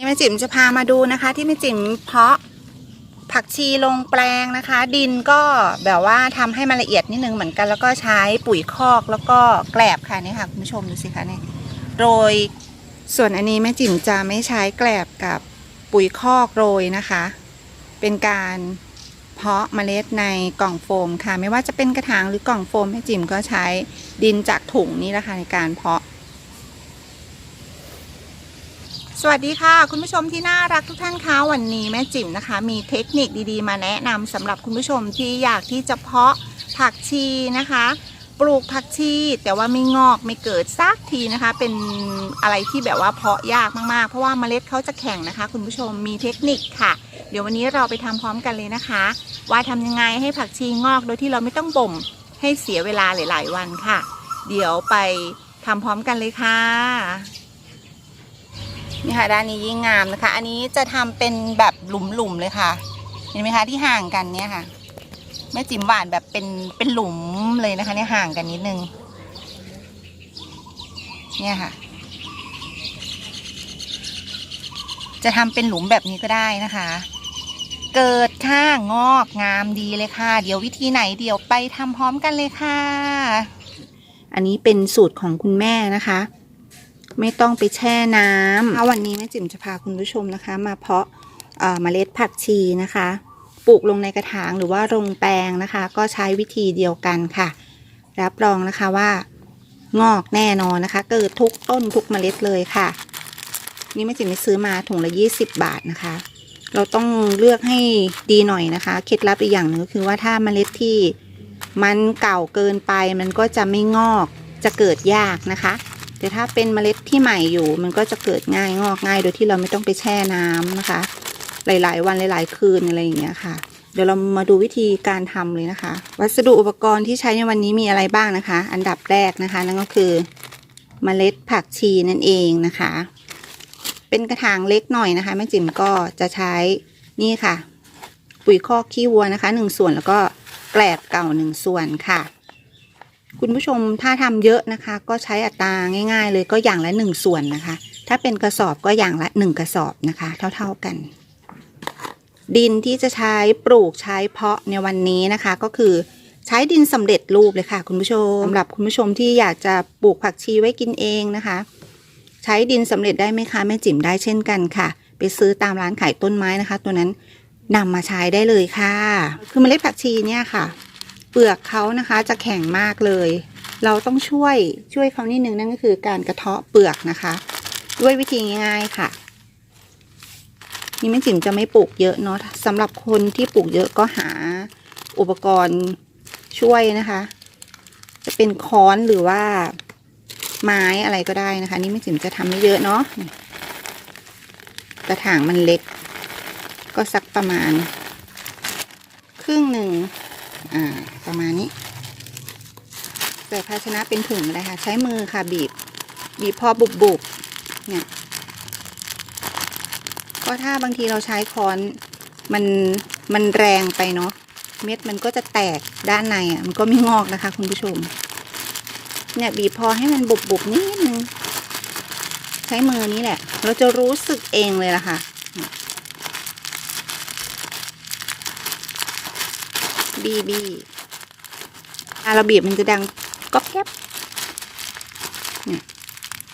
นี่แม่จิ๋มจะพามาดูนะคะ ที่แม่จิ๋มเพาะผักชีลงแปลงนะคะ ดินก็แบบว่าทำให้มันละเอียดนิดนึงเหมือนกัน แล้วก็ใช้ปุ๋ยคอกแล้วก็แกลบค่ะนี่ค่ะคุณผู้ชมดูสิคะนี่โรยส่วนอันนี้แม่จิ๋มจะไม่ใช้แกลบกับปุ๋ยคอกโรยนะคะ เป็นการเพาะเมล็ดในกล่องโฟมค่ะ ไม่ว่าจะเป็นกระถางหรือกล่องโฟมแม่จิ๋มก็ใช้ดินจากถุงนี้แหละค่ะในการเพาะ สวัสดีค่ะ คุณผู้ชมที่น่ารักทุกท่านคะวันนี้แม่จิ๋มนะคะ มีเทคนิคดีๆ มาแนะนำสำหรับคุณผู้ชมที่อยากที่จะเพาะผักชีนะคะ ปลูกผักชีแต่ว่าไม่งอกไม่เกิดสักทีนะคะ เป็นอะไรที่แบบว่าเพาะยากมากๆ เพราะว่าเมล็ดเขาจะแข็งนะคะ คุณผู้ชมมีเทคนิคค่ะ เดี๋ยววันนี้เราไปทำพร้อมกันเลยนะคะ ว่าทำยังไงให้ผักชีงอกโดยที่เราไม่ต้องบ่มให้เสียเวลาหลาย ๆ วันค่ะ เดี๋ยวไปทำพร้อมกันเลยค่ะ นี่ค่ะด้านนี้ยิ่งงามนะคะ อันนี้จะทำเป็นแบบหลุมๆเลยค่ะ เห็นไหมคะที่ห่างกันเนี่ยค่ะแม่จิ๋มหวานแบบเป็นเป็นหลุมเลยนะคะ เนี่ยห่างกันนิดนึง เนี่ยค่ะ จะทำเป็นหลุมแบบนี้ก็ได้นะคะ เกิดค่ะงอกงามดีเลยค่ะ เดี๋ยววิธีไหนเดี๋ยวไปทำพร้อมกันเลยค่ะ อันนี้เป็นสูตรของคุณแม่นะคะ ไม่ต้องไปแช่น้ำถ้าวันนี้แม่จิ๋มจะพาคุณผู้ชมนะคะ มาเพาะเมล็ดผักชีนะคะ ปลูกลงในกระถางหรือว่าลงแปลงนะคะ ก็ใช้วิธีเดียวกันค่ะ รับรองนะคะว่างอกแน่นอนนะคะ เกิดทุกต้นทุกเมล็ดเลยค่ะ นี่แม่จิ๋มไปซื้อมาถุงละ20 บาทนะคะ เราต้องเลือกให้ดีหน่อยนะคะ เคล็ดลับอีกอย่างหนึงก็คือว่าถ้าเมล็ดที่มันเก่าเกินไปมันก็จะไม่งอกจะเกิดยากนะคะ แต่ถ้าเป็นเมล็ดที่ใหม่อยู่ มันก็จะเกิดง่ายงอกง่าย โดยที่เราไม่ต้องไปแช่น้ำนะคะ หลาย ๆ วันหลาย ๆ คืนอะไรอย่างเงี้ยค่ะ เดี๋ยวเรามาดูวิธีการทำเลยนะคะ วัสดุอุปกรณ์ที่ใช้ในวันนี้มีอะไรบ้างนะคะ อันดับแรกนะคะ นั่นก็คือเมล็ดผักชีนั่นเองนะคะ เป็นกระถางเล็กหน่อยนะคะแม่จิ๋มก็จะใช้นี่ค่ะ ปุ๋ยคอกขี้วัวนะคะหนึ่งส่วนแล้วก็แกลบเก่าหนึ่งส่วนค่ะ คุณผู้ชมถ้าทำเยอะนะคะ ก็ใช้อัตราง่าย ๆ เลยก็อย่างละหนึ่งส่วนนะคะ ถ้าเป็นกระสอบก็อย่างละหนึ่งกระสอบนะคะ เท่าๆกัน ดินที่จะใช้ปลูกใช้เพาะในวันนี้นะคะ ก็คือใช้ดินสำเร็จรูปเลยค่ะ คุณผู้ชมสำหรับคุณผู้ชมที่อยากจะปลูกผักชีไว้กินเองนะคะ ใช้ดินสำเร็จได้ไหมคะแม่จิ๋มได้เช่นกันค่ะ ไปซื้อตามร้านขายต้นไม้นะคะ ตัวนั้นนำมาใช้ได้เลยค่ะ คือเมล็ดผักชีเนี่ยค่ะ เปลือกเขานะคะจะแข็งมากเลย เราต้องช่วยช่วยเขานิดนึงนั่นก็คือการกระเทาะเปลือกนะคะ ด้วยวิธีง่ายๆค่ะ นี่แม่จิ๋มจะไม่ปลูกเยอะเนาะสำหรับคนที่ปลูกเยอะก็หาอุปกรณ์ช่วยนะคะ จะเป็นค้อนหรือว่าไม้อะไรก็ได้นะคะ นี่แม่จิ๋มจะทำไม่เยอะเนาะกระถางมันเล็ก ก็สักประมาณ ครึ่งหนึ่ง อ่า ประมาณนี้ ใส่ภาชนะเป็นถุงเลยค่ะ ใช้มือค่ะบีบ บีบพอบุบบุบๆเนี่ยก็ถ้าบางทีเราใช้ค้อนมันมันแรงไปเนาะเม็ดมันก็จะแตกด้านในอะ มันก็ไม่งอกนะคะ คุณผู้ชม เนี่ยบีบพอให้มันบุบบุบๆนิดนึง ใช้มือนี้แหละ เราจะรู้สึกเองเลยล่ะค่ะ บีบีอะเราบีบมันจะดังก๊อบแก๊บเนี่ย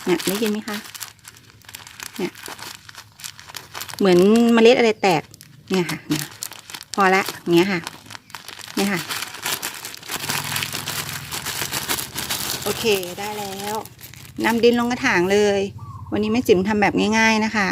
เนี่ยได้ยินไหมคะเนี่ยเหมือนเมล็ดอะไรแตกเนี่ยค่ะเนี่ยพอละอย่างเงี้ยค่ะเนี่ยค่ะ โอเคได้แล้วนำดินลงกระถางเลย วันนี้แม่จิ๋มทำแบบง่าย ๆนะคะ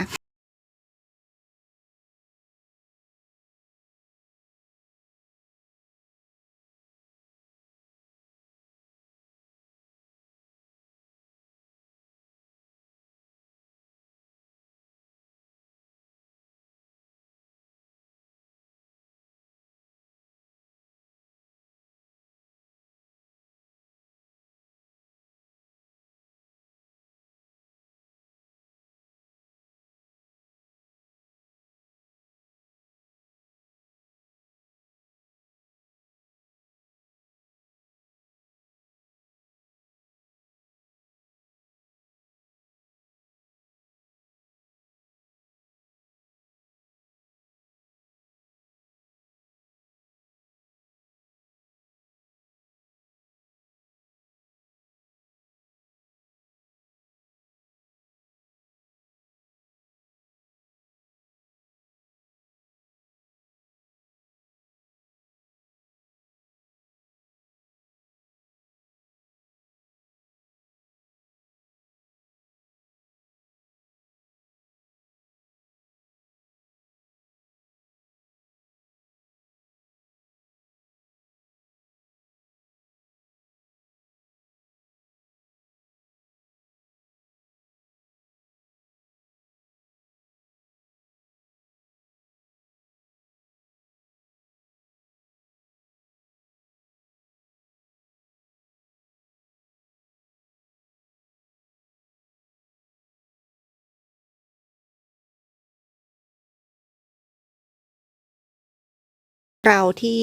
เราที่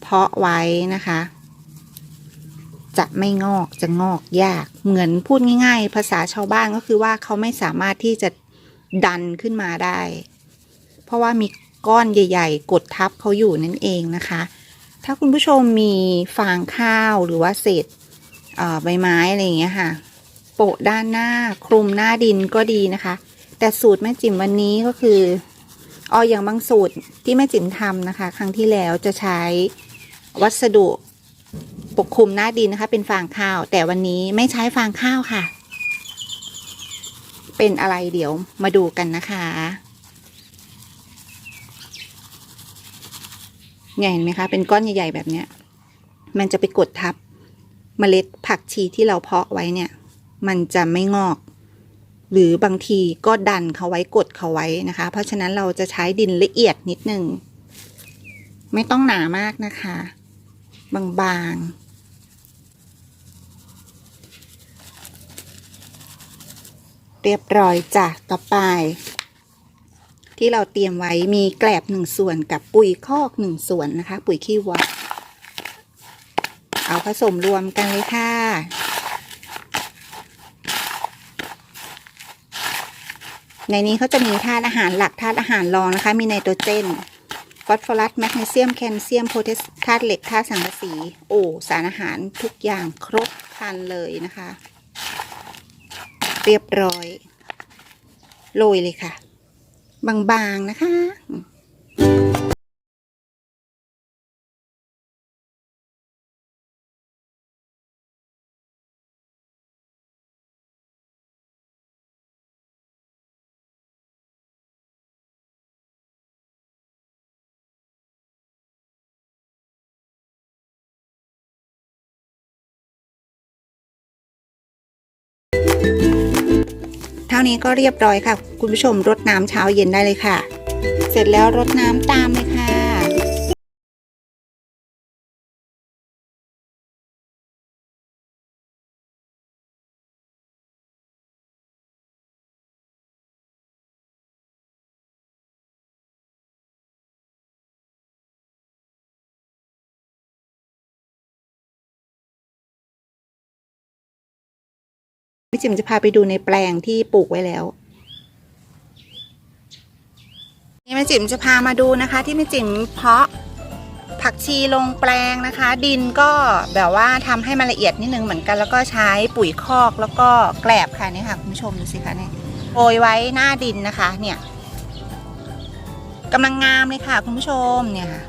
เพาะไว้นะคะ จะไม่งอกจะงอกยาก เหมือนพูดง่าย ๆ ภาษาชาวบ้านก็คือว่าเขาไม่สามารถที่จะดันขึ้นมาได้ เพราะว่ามีก้อนใหญ่ ๆ กดทับเขาอยู่นั่นเองนะคะ ถ้าคุณผู้ชมมีฟางข้าวหรือว่าเศษใบไม้อะไรอย่างเงี้ยค่ะ โปะด้านหน้าคลุมหน้าดินก็ดีนะคะ แต่สูตรแม่จิ๋มวันนี้ก็คือ อออย่างบางสูตรที่แม่จิ๋มทำนะคะ ครั้งที่แล้วจะใช้วัสดุปกคลุมหน้าดินนะคะ เป็นฟางข้าว แต่วันนี้ไม่ใช้ฟางข้าวค่ะ เป็นอะไรเดี๋ยวมาดูกันนะคะเนี่ยเห็นไหมคะ เป็นก้อนใหญ่ๆแบบเนี้ย มันจะไปกดทับเมล็ดผักชีที่เราเพาะไว้เนี่ย มันจะไม่งอก หรือบางทีก็ดันเขาไว้กดเขาไว้นะคะ เพราะฉะนั้นเราจะใช้ดินละเอียดนิดนึง ไม่ต้องหนามากนะคะ บางๆเรียบร้อยจ้ะ ต่อไป ที่เราเตรียมไว้มีแกลบหนึ่งส่วนกับปุ๋ยคอกหนึ่งส่วนนะคะ ปุ๋ยขี้วัว เอาผสมรวมกันเลยค่ะ ในนี้เขาจะมีธาตุอาหารหลักธาตุอาหารรองนะคะ มีไนโตรเจนฟอสฟอรัสแมกนีเซียมแคลเซียมโพแทสธาตุเหล็กธาตุสังกะสี โอ้สารอาหารทุกอย่างครบครันเลยนะคะ เรียบร้อย โรยเลยค่ะ บางๆนะคะ ท่านี้ก็เรียบร้อยค่ะ คุณผู้ชมรดน้ำเช้าเย็นได้เลยค่ะ เสร็จแล้วรดน้ำตามเลยค่ะ พี่จิมจะพาไปดูในแปลงที่ปลูกไว้แล้วนี่แม่จิ๋มจะพามาดูนะคะ ที่แม่จิ๋มเพาะผักชีลงแปลงนะคะ ดินก็แบบว่าทำให้มันละเอียดนิดนึงเหมือนกัน แล้วก็ใช้ปุ๋ยคอกแล้วก็แกลบค่ะนี่ค่ะคุณผู้ชมดูสิคะเนี่ยโรยไว้หน้าดินนะคะเนี่ยกำลังงามเลยค่ะ คุณผู้ชมเนี่ยค่ะ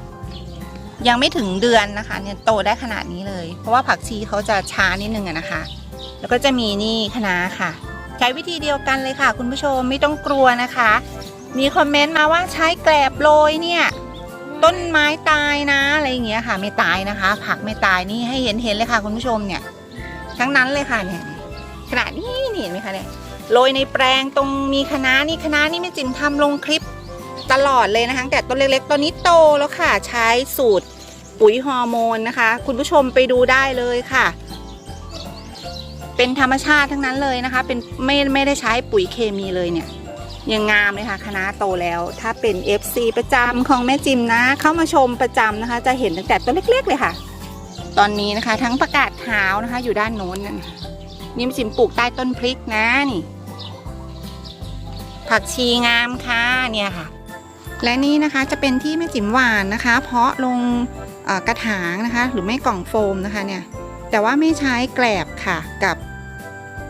ยังไม่ถึงเดือนนะคะ เนี่ยโตได้ขนาดนี้เลย เพราะว่าผักชีเขาจะช้านิดนึงอะนะคะ แล้วก็จะมีนี่คะน้าค่ะ ใช้วิธีเดียวกันเลยค่ะ คุณผู้ชมไม่ต้องกลัวนะคะ มีคอมเมนต์มาว่าใช้แกลบโรยเนี่ยต้นไม้ตายนะอะไรอย่างเงี้ยค่ะ ไม่ตายนะคะ ผักไม่ตายนี่ให้เห็นเห็นเลยค่ะ คุณผู้ชมเนี่ย ทั้งนั้นเลยค่ะเนี่ยขนาดนี่เห็นไหมคะเนี่ยโรยในแปลงตรงมีคะน้านี่คะน้านี่แม่จิ๋มทำลงคลิปตลอดเลยนะคะแต่ต้นเล็กๆตอนนี้โตแล้วค่ะ ใช้สูตรปุ๋ยฮอร์โมนนะคะ คุณผู้ชมไปดูได้เลยค่ะ เป็นธรรมชาติทั้งนั้นเลยนะคะ เป็นไม่ไม่ได้ใช้ปุ๋ยเคมีเลยเนี่ยยังงามเลยค่ะคณะโตแล้ว ถ้าเป็น FC ประจำของแม่จิมนะ เข้ามาชมประจำนะคะ จะเห็นตั้งแต่ต้นเล็ก ๆ เลยค่ะ ตอนนี้นะคะ ทั้งประกาศขาวนะคะ อยู่ด้านโน้นนี่แม่จิมปลูกใต้ต้นพริกนะนี่ ผักชีงามค่ะเนี่ยค่ะ และนี่นะคะจะเป็นที่แม่จิมหวานนะคะ เพาะลงกระถางนะคะ หรือไม่กล่องโฟมนะคะเนี่ย แต่ว่าไม่ใช้แกลบค่ะกับ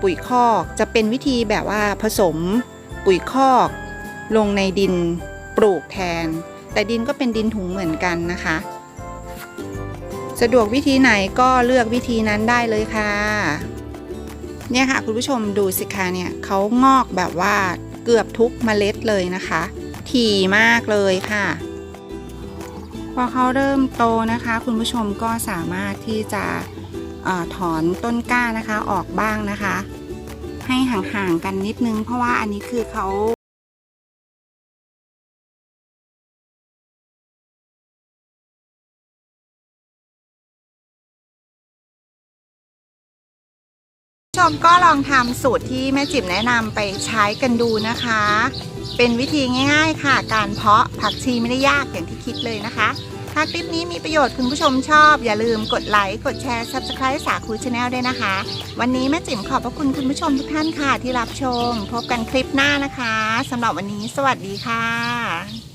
ปุ๋ยคอกจะเป็นวิธีแบบว่าผสมปุ๋ยคอกลงในดินปลูกแทน แต่ดินก็เป็นดินถุงเหมือนกันนะคะ สะดวกวิธีไหนก็เลือกวิธีนั้นได้เลยค่ะ เนี่ยค่ะคุณผู้ชมดูสิคะเนี่ยเขางอกแบบว่าเกือบทุกเมล็ดเลยนะคะ ถี่มากเลยค่ะ พอเขาเริ่มโตนะคะ คุณผู้ชมก็สามารถที่จะ อถอนต้นกล้านะคะออกบ้างนะคะ ให้ห่างๆกันนิดนึง เพราะว่าอันนี้คือเขาชมก็ลองทำสูตรที่แม่จิ๋มแนะนำไปใช้กันดูนะคะ เป็นวิธีง่าย ๆ ค่ะ การเพาะผักชีไม่ได้ยากอย่างที่คิดเลยนะคะ ถ้าคลิปนี้มีประโยชน์คุณผู้ชมชอบ อย่าลืมกดไลค์กดแชร์ Subscribe สาคูชาแนลด้วยนะคะ วันนี้แม่จิ๋มขอบพระคุณคุณผู้ชมทุกท่านค่ะที่รับชม พบกันคลิปหน้านะคะสำหรับวันนี้สวัสดีค่ะ